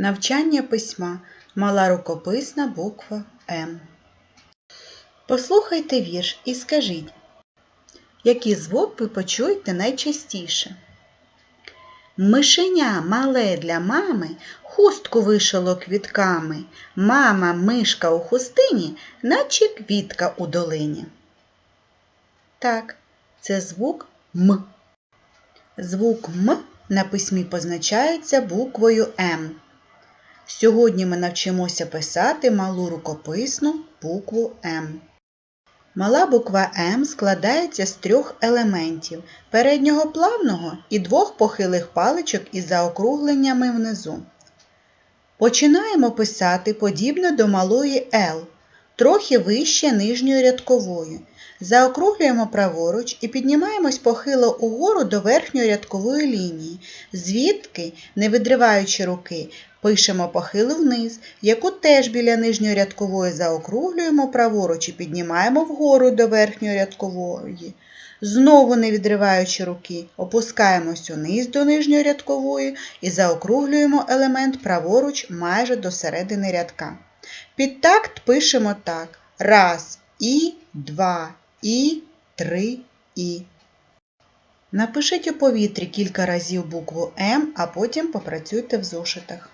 Навчання письма. Мала рукописна буква М. Послухайте вірш і скажіть, який звук ви почуєте найчастіше? Мишеня мале для мами хустку вишило квітками. Мама мишка у хустині, наче квітка у долині. Так, це звук М. Звук М на письмі позначається буквою М. Сьогодні ми навчимося писати малу рукописну букву М. Мала буква М складається з трьох елементів переднього плавного і двох похилих паличок із заокругленнями внизу. Починаємо писати подібно до малої Л, трохи вище нижньої рядкової. Заокруглюємо праворуч і піднімаємось похило угору до верхньої рядкової лінії, звідки, не відриваючи руки, пишемо похилу вниз, яку теж біля нижньої рядкової заокруглюємо праворуч і піднімаємо вгору до верхньої рядкової. Знову не відриваючи руки, опускаємось униз до нижньої рядкової і заокруглюємо елемент праворуч майже до середини рядка. Під такт пишемо так. Раз, і, два, і, три, і. Напишіть у повітрі кілька разів букву М, а потім попрацюйте в зошитах.